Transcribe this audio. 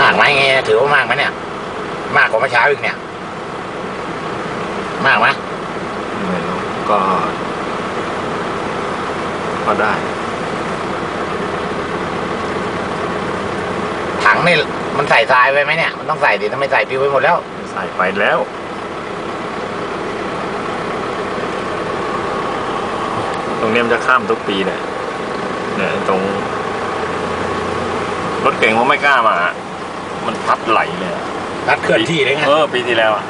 มากไหมไงถือว่ามากไหมเนี่ย มากกว่าเมื่อเช้าอีกเนี่ย มากไหมไม่รู้ก็ก็ได้ ถังนี่มันใส่ทรายไว้ไหมเนี่ย มันต้องใส่ดิถ้าไม่ใส่ปิวไปหมดแล้ว ใส่ไปแล้ว ตรงเนี้ยมันจะข้ามทุกปีเนี่ยเนี่ยตรง รถเก่งผมไม่กล้ามามัน พัดไหลเลยอะรัดเคลื่อนที่เลยไงเออปีที่แล้วอะ